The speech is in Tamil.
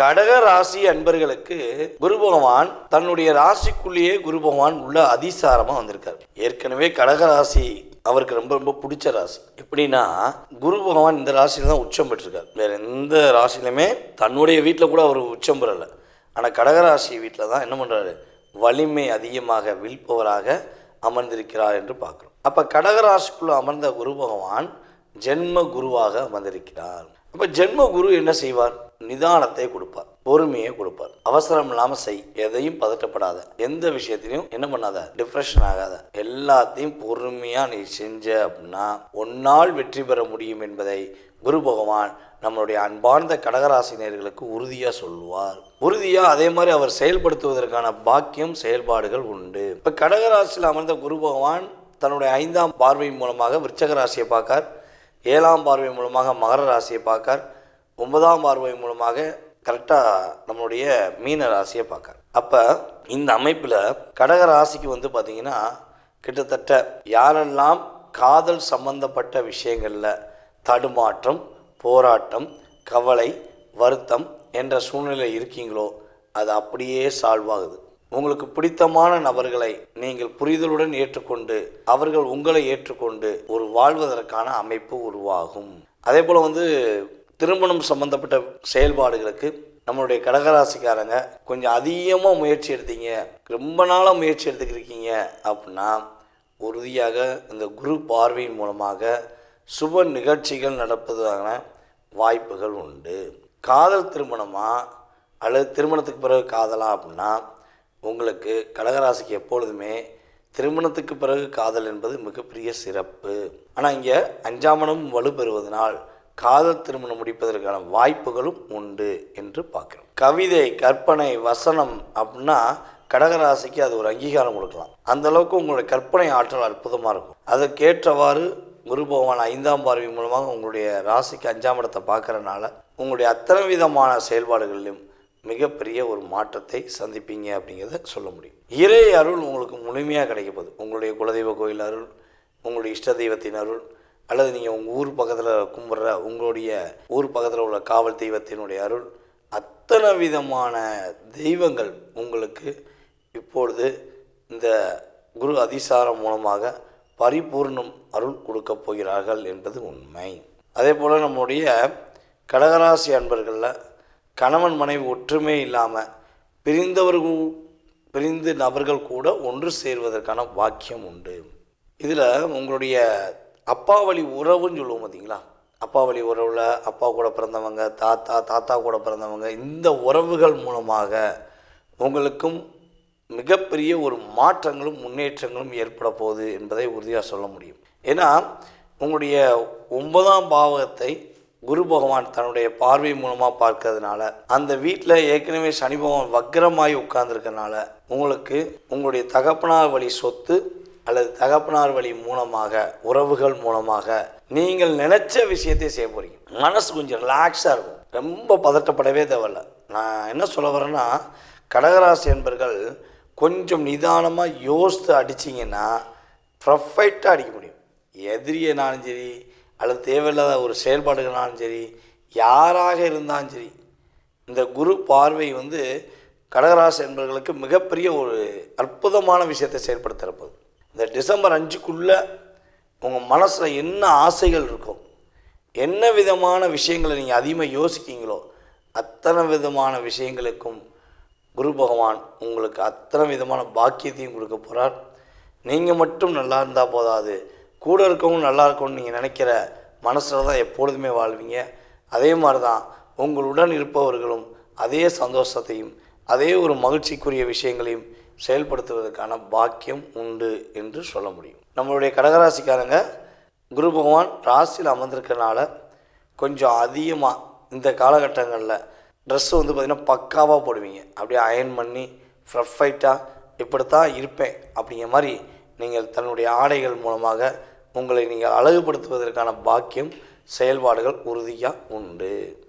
கடக ராசி அன்பர்களுக்கு குரு பகவான் தன்னுடைய ராசிக்குள்ளேயே குரு பகவான் உள்ள அதிசாரமா வந்திருக்கார். ஏற்கனவே கடக ராசி அவருக்கு ரொம்ப ரொம்ப பிடிச்ச ராசி. எப்படின்னா குரு பகவான் இந்த ராசியில தான் உச்சம் பெற்றிருக்கார். வேற எந்த ராசியிலுமே தன்னுடைய வீட்டில் கூட அவர் உச்சம் பெறலை. ஆனால் கடகராசி வீட்டில் தான் என்ன பண்ணுறாரு வலிமை அதிகமாக வில்பவராக அமர்ந்திருக்கிறார் என்று பார்க்குறோம். அப்போ கடகராசிக்குள்ளே அமர்ந்த குரு பகவான் ஜென்ம குருவாக அமர்ந்திருக்கிறார் அப்போ ஜென்ம குரு என்ன செய்வார்? நிதானத்தை கொடுப்பார் பொறுமையை கொடுப்பார். அவசரம் இல்லாமல் செய் எதையும் பதட்டப்படாத எந்த விஷயத்திலையும் என்ன பண்ணாத டிப்ரெஷன் ஆகாத எல்லாத்தையும் பொறுமையாக நீ செஞ்ச அப்படின்னா ஒன்னால் வெற்றி பெற முடியும் என்பதை குரு பகவான் நம்மளுடைய அன்பார்ந்த கடகராசினியர்களுக்கு உறுதியாக சொல்லுவார். உறுதியாக அதே மாதிரி அவர் செயல்படுத்துவதற்கான பாக்கியம் செயல்பாடுகள் உண்டு. இப்போ கடகராசியில் அமர்ந்த குரு பகவான் தன்னுடைய ஐந்தாம் பார்வை மூலமாக விருச்சக ராசியை பார்க்கார். ஏழாம் பார்வை மூலமாக மகர ராசியை பார்க்கார். ஒன்பதாம் பார்வை மூலமாக கரெக்டாக நம்மளுடைய மீன ராசியை பார்க்கார். அப்போ இந்த அமைப்பில் கடக ராசிக்கு வந்து பார்த்திங்கன்னா கிட்டத்தட்ட யாரெல்லாம் காதல் சம்பந்தப்பட்ட விஷயங்களில் தடுமாற்றம் போராட்டம் கவலை வருத்தம் என்ற சூழ்நிலை இருக்கீங்களோ அது அப்படியே சால்வ் ஆகுது. உங்களுக்கு பிடித்தமான நபர்களை நீங்கள் புரிதலுடன் ஏற்றுக்கொண்டு அவர்கள் உங்களை ஏற்றுக்கொண்டு ஒரு வாழ்வதற்கான அமைப்பு உருவாகும். அதே போல் வந்து திருமணம் சம்பந்தப்பட்ட செயல்பாடுகளுக்கு நம்மளுடைய கடகராசிக்காரங்க கொஞ்சம் அதிகமாக முயற்சி எடுத்தீங்க ரொம்ப நாளாக முயற்சி எடுத்துக்கிருக்கீங்க அப்படின்னா உறுதியாக இந்த குரு பார்வையின் மூலமாக சுப நிகழ்ச்சிகள் நடப்பதற்கான வாய்ப்புகள் உண்டு. காதல் திருமணமாக அல்லது திருமணத்துக்கு பிறகு காதலா அப்படின்னா உங்களுக்கு கடகராசிக்கு எப்பொழுதுமே திருமணத்துக்கு பிறகு காதல் என்பது மிகப்பெரிய சிறப்பு. ஆனால் இங்கே அஞ்சாமனம் வலுப்பெறுவதனால் காதல் திருமணம் முடிப்பதற்கான வாய்ப்புகளும் உண்டு என்று பார்க்குறோம். கவிதை கற்பனை வசனம் அப்படின்னா கடகராசிக்கு அது ஒரு அங்கீகாரம் கொடுக்கலாம். அந்த அளவுக்கு உங்களுடைய கற்பனை ஆற்றல் அற்புதமாக இருக்கும். அதற்கேற்றவாறு குரு பகவான் ஐந்தாம் பார்வை மூலமாக உங்களுடைய ராசிக்கு அஞ்சாம் இடத்தை பார்க்குறனால உங்களுடைய அத்தனை விதமான செயல்பாடுகளிலும் மிகப்பெரிய ஒரு மாற்றத்தை சந்திப்பீங்க அப்படிங்கிறத சொல்ல முடியும். இறை அருள் உங்களுக்கு முழுமையாக கிடைக்க போகுது. உங்களுடைய குலதெய்வ கோயில் அருள் உங்களுடைய இஷ்ட தெய்வத்தின் அருள் அல்லது நீங்கள் உங்கள் ஊர் பக்கத்தில் கும்பிட்ற உங்களுடைய ஊர் பக்கத்தில் உள்ள காவல் தெய்வத்தினுடைய அருள் அத்தனை விதமான தெய்வங்கள் உங்களுக்கு இப்பொழுது இந்த குரு அதிசாரம் மூலமாக பரிபூர்ணம் அருள் கொடுக்கப் போகிறார்கள் என்பது உண்மை. அதே போல் நம்முடைய கடகராசி அன்பர்களில் கணவன் மனைவி ஒற்றுமை இல்லாமல் பிரிந்தவர்கள் பிரிந்த நபர்கள் கூட ஒன்று சேர்வதற்கான வாக்கியம் உண்டு. இதில் உங்களுடைய அப்பா வழி உறவுன்னு சொல்லுவோம் பார்த்தீங்களா அப்பா வழி உறவில் அப்பா கூட பிறந்தவங்க தாத்தா தாத்தா கூட பிறந்தவங்க இந்த உறவுகள் மூலமாக உங்களுக்கும் மிகப்பெரிய ஒரு மாற்றங்களும் முன்னேற்றங்களும் ஏற்பட போகுது என்பதை உறுதியாக சொல்ல முடியும். ஏன்னா உங்களுடைய ஒன்பதாம் பாவகத்தை குரு பகவான் தன்னுடைய பார்வை மூலமாக பார்க்கறதுனால அந்த வீட்டில் ஏற்கனவே சனி பகவான் வக்கரமாகி உட்கார்ந்துருக்கனால உங்களுக்கு உங்களுடைய தகப்பனார் வழி சொத்து அல்லது தகப்பனார் வழி மூலமாக உறவுகள் மூலமாக நீங்கள் நினைச்ச விஷயத்தை செய்ய போகிறீங்க மனசு கொஞ்சம் ரிலாக்ஸாக இருக்கும். ரொம்ப பதட்டப்படவே தேவையில்ல. நான் என்ன சொல்ல வரேன்னா கடகராசி என்பர்கள் கொஞ்சம் நிதானமாக யோசித்து அடிச்சிங்கன்னா ப்ரொஃபைட்டாக அடிக்க முடியும். எதிரியனாலும் சரி அல்லது தேவையில்லாத ஒரு செயல்பாடுகளாலும் சரி யாராக இருந்தாலும் சரி இந்த குரு பார்வை வந்து கடகராசி என்பவர்களுக்கு மிகப்பெரிய ஒரு அற்புதமான விஷயத்தை செயல்படுத்துகிறப்போது இந்த டிசம்பர் அஞ்சுக்குள்ளே உங்கள் மனசில் என்ன ஆசைகள் இருக்கும் என்ன விதமான விஷயங்களை நீங்கள் அதிகமாக யோசிக்கிங்களோ அத்தனை விதமான விஷயங்களுக்கும் குரு பகவான் உங்களுக்கு அத்தனை விதமான பாக்கியத்தையும் கொடுக்க போகிறார் நீங்கள் மட்டும் நல்லா இருந்தால் போதாது. கூட இருக்கவங்க நல்லா இருக்கும்னு நீங்கள் நினைக்கிற மனசில் தான் எப்பொழுதுமே வாழ்வீங்க. அதே மாதிரி தான் உங்களுடன் இருப்பவர்களும் அதே சந்தோஷத்தையும் அதே ஒரு மகிழ்ச்சிக்குரிய விஷயங்களையும் செயல்படுத்துவதற்கான பாக்கியம் உண்டு என்று சொல்ல முடியும். நம்மளுடைய கடகராசிக்காரங்க குரு பகவான் ராசியில் அமர்ந்திருக்கனால கொஞ்சம் அதிகமாக இந்த காலகட்டங்களில் ட்ரெஸ்ஸு வந்து பார்த்திங்கன்னா பக்காவாக போடுவீங்க. அப்படியே அயன் பண்ணி ப்ரஃபைட்டாக இப்படித்தான் இருப்பேன் அப்படிங்கிற மாதிரி நீங்கள் தன்னுடைய ஆடைகள் மூலமாக உங்களை நீங்கள் அழகுபடுத்துவதற்கான பாக்கியம் செயல்பாடுகள் உறுதியாக உண்டு.